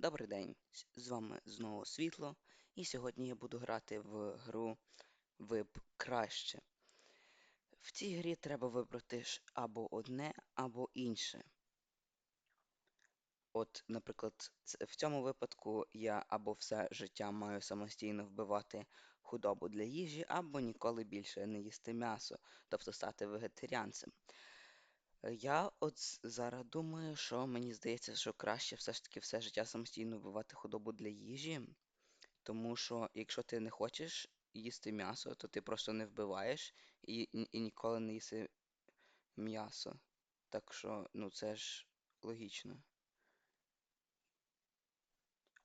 Добрий день, з вами знову Світло, і сьогодні я буду грати в гру Ви б краще. В цій грі треба вибрати або одне, або інше. От, наприклад, в цьому випадку я або все життя маю самостійно вбивати худобу для їжі, або ніколи більше не їсти м'ясо, тобто стати вегетаріанцем. Е, Я от зараз думаю, що мені здається, що краще все ж таки все життя самостійно вбивати худобу для їжі, тому що якщо ти не хочеш їсти м'ясо, то ти просто не вбиваєш і, і, і ніколи не їси м'ясо. Так що, ну це ж логічно.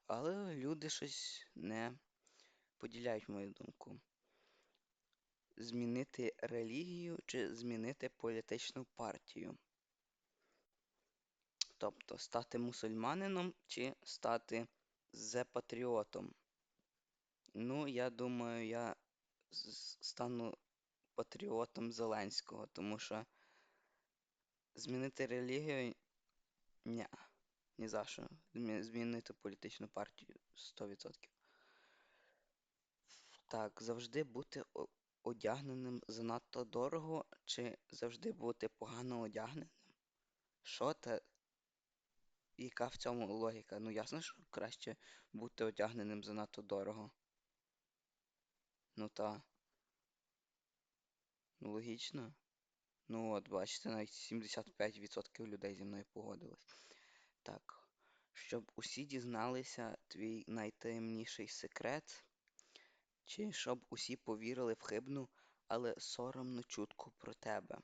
Але люди щось не поділяють мою думку. Змінити релігію чи змінити політичну партію. Тобто стати мусульманином чи стати зе-патріотом. Ну, я думаю, я стану патріотом Зеленського, тому що змінити релігію ні, ні за що. Змінити політичну партію 100%. Так, завжди бути одягненим занадто дорого, чи завжди бути погано одягненим? Що та яка в цьому логіка? Ну ясно, що краще бути одягненим занадто дорого. Ну та, ну логічно. Ну от, бачите, навіть 75% людей зі мною погодились. Так, щоб усі дізналися твій найтаємніший секрет, чи щоб усі повірили в хибну, але соромну чутку про тебе.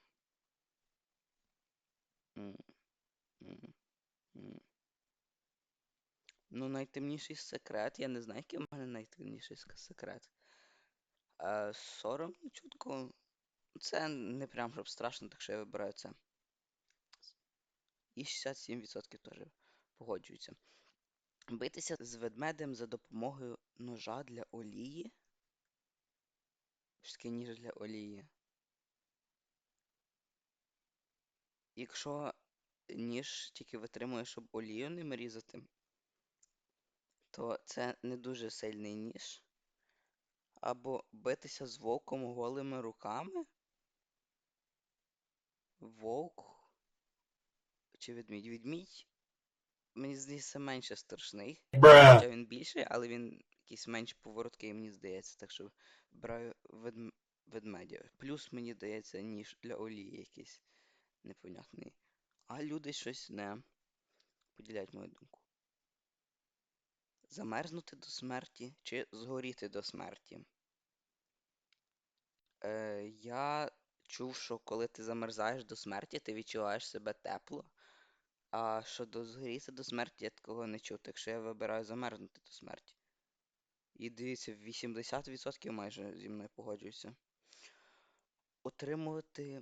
М, м, м. Ну, найтемніший секрет. Я не знаю, який в мене найтемніший секрет. Е, соромну чутку. Це не прям щоб страшно, так що я вибираю це. І 67% теж погоджуються. Битися з ведмедем за допомогою ножа для олії. Таке ніж для олії? Якщо ніж тільки витримує, щоб олію ним різати, то це не дуже сильний ніж. Або битися з вовком голими руками. Вовк чи ведмідь? Ведмідь, мені здається, менше страшний. Хоча він більший, але він якийсь менш повороткий, мені здається. Так що браю ведм... ведмедя. Плюс мені здається, ніж для олії якийсь непонятний. А люди щось не поділяють мою думку. Замерзнути до смерті чи згоріти до смерті? Е, я чув, що коли ти замерзаєш до смерті, ти відчуваєш себе тепло. А щодо згоріти до смерті, я такого не чув, так що я вибираю замерзнути до смерті. І дивіться, 80% майже зі мною погоджуються. Отримувати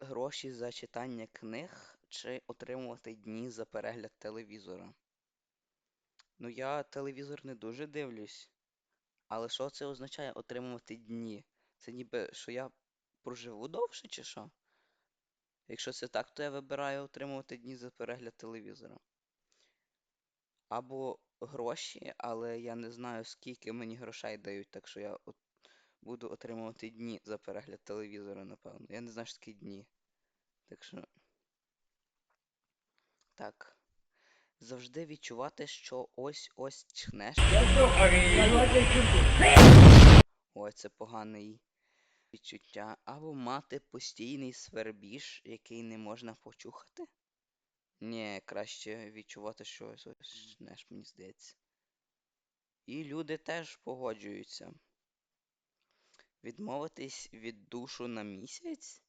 гроші за читання книг чи отримувати дні за перегляд телевізора. Ну, я телевізор не дуже дивлюсь. Але що це означає отримувати дні? Це ніби що я проживу довше чи що? Якщо це так, то я вибираю отримувати дні за перегляд телевізора. Або гроші, але я не знаю, скільки мені грошей дають, так що я от буду отримувати дні за перегляд телевізора, напевно. Я не знаю, такі дні. Так що. Так. Завжди відчувати, що ось-ось чхнеш. Ой, це поганий відчуття. Або мати постійний свербіж, який не можна почухати. Ні, краще відчувати, що ось чхнеш, мені здається. І люди теж погоджуються. Відмовитись від душу на місяць?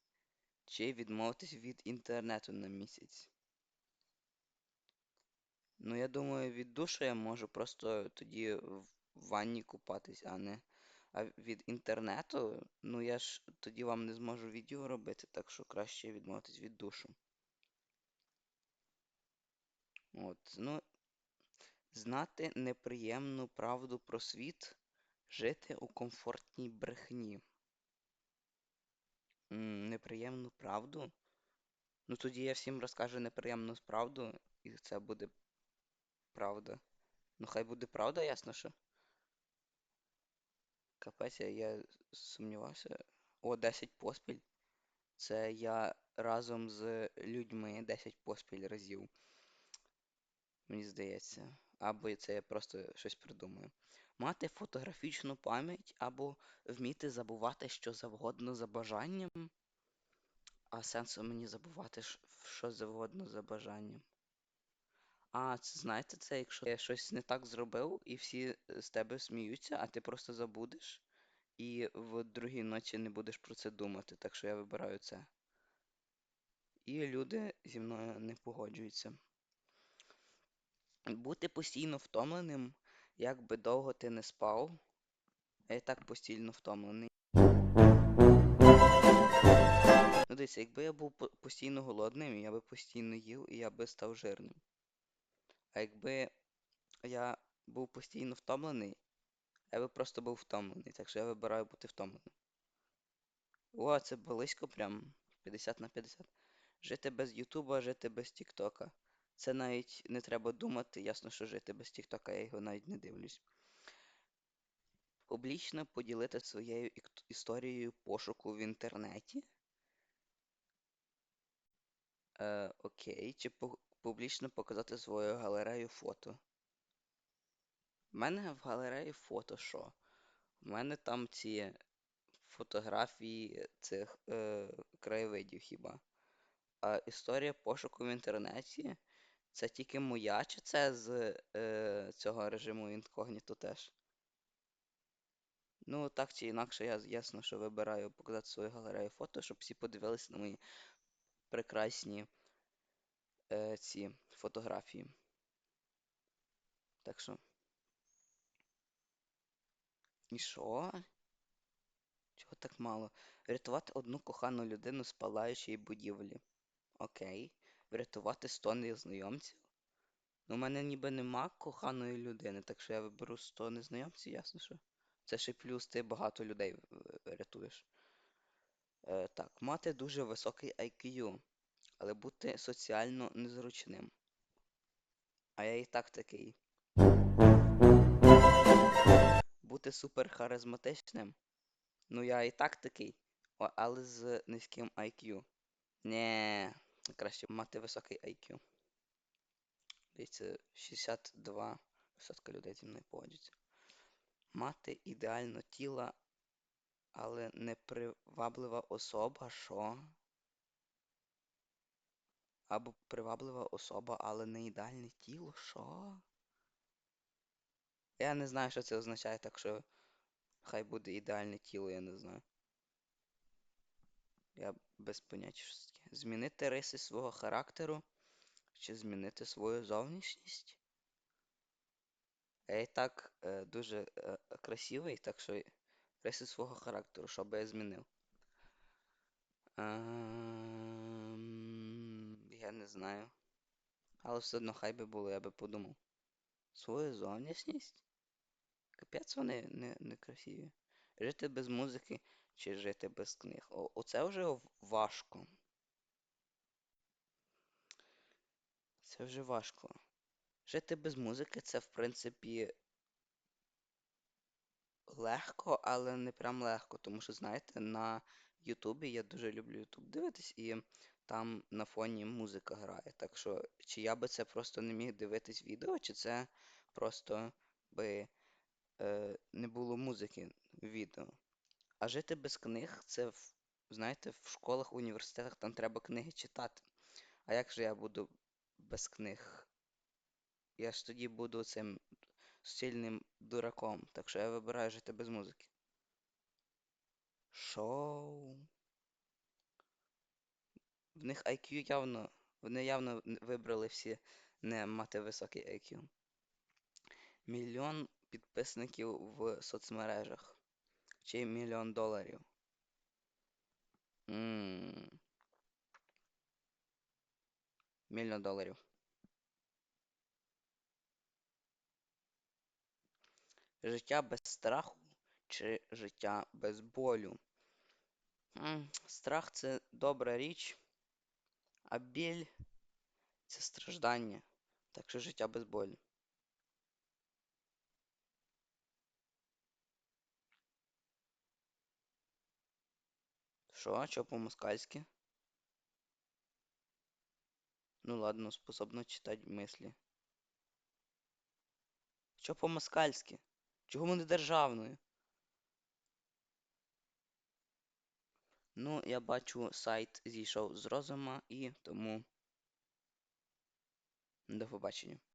Чи відмовитись від інтернету на місяць? Ну, я думаю, від душу я можу просто тоді в ванні купатись, а не. А від інтернету, ну я ж тоді вам не зможу відео робити, так що краще відмовитись від душу. От, ну, знати неприємну правду про світ, жити у комфортній брехні. М, неприємну правду? Ну тоді я всім розкажу неприємну правду, і це буде правда. Ну хай буде правда, ясно, що. Капець, я, сумнівався. О, 10 поспіль. Це я разом з людьми 10 поспіль разів. Мені здається. Або це я просто щось придумаю. Мати фотографічну пам'ять або вміти забувати що завгодно за бажанням. А сенсу мені забувати що завгодно за бажанням. А, це знаєте, це якщо ти щось не так зробив, і всі з тебе сміються, а ти просто забудеш, і в другій ночі не будеш про це думати. Так що я вибираю це. І люди зі мною не погоджуються. Бути постійно втомленим, як би довго ти не спав. Я так постійно втомлений. Ну, дивіться, якби я був постійно голодним, я би постійно їв і я би став жирним. А якби я був постійно втомлений, я би просто був втомлений. Так що я вибираю бути втомленим. О, це близько прям 50 на 50. Жити без Ютуба, жити без Тіктока. Це навіть не треба думати, ясно, що жити без Тіктока, я його навіть не дивлюсь. Публічно поділити своєю історією пошуку в інтернеті. Е, окей, чи пу- публічно показати свою галерею фото. У мене в галереї фото що? У мене там ці фотографії цих е, краєвидів хіба. А історія пошуку в інтернеті це тільки моя, чи це з е, цього режиму інкогніто теж? Ну, так чи інакше, я ясно, що вибираю показати свою галерею фото, щоб всі подивилися на мої прекрасні е, ці фотографії. Так що. І що? Чого так мало? Врятувати одну кохану людину з палаючої будівлі. Окей. Врятувати 100 незнайомців. Ну, у мене ніби нема коханої людини, так що я виберу 100 незнайомців, ясно що. Це ще плюс ти багато людей рятуєш. Е, так, мати дуже високий IQ, але бути соціально незручним. А я і так такий. Бути супер харизматичним. Ну я і так такий, але з низьким IQ. Нє, краще мати високий IQ. Дивіться, 62% людей зі мною погодяться. Мати ідеально тіло, але неприваблива особа, що? Або приваблива особа, але не ідеальне тіло, що? Я не знаю, що це означає, так що хай буде ідеальне тіло, я не знаю. Я без поняття що таке. Змінити риси свого характеру чи змінити свою зовнішність? Я і так е, дуже е, красивий, так що риси свого характеру, що би я змінив? Ем, Я не знаю. Але все одно хай би було, я би подумав. Свою зовнішність? Капець вони не, не красиві. Жити без музики чи жити без книг. О, оце вже важко. Це вже важко. Жити без музики це, в принципі, легко, але не прям легко. Тому що, знаєте, на Ютубі я дуже люблю Ютуб дивитись, і там на фоні музика грає. Так що, чи я би це просто не міг дивитись відео, чи це просто би е, не було музики в відео. А жити без книг це, знаєте, в школах, університетах там треба книги читати. А як же я буду без книг? Я ж тоді буду цим сильним дураком. Так що я вибираю жити без музики. Шоу. В них IQ явно. Вони явно вибрали всі не мати високий IQ. Мільйон підписників в соцмережах. Чи мільйон доларів. М, Мільйон доларів. Життя без страху чи життя без болю. Страх це добра річ, а біль це страждання. Так що життя без болю. Що? Що по-москальськи? Ну ладно, способна читати мислі. Що по-москальськи? Чого ми не державною? Ну, я бачу, сайт зійшов з розума і тому до побачення.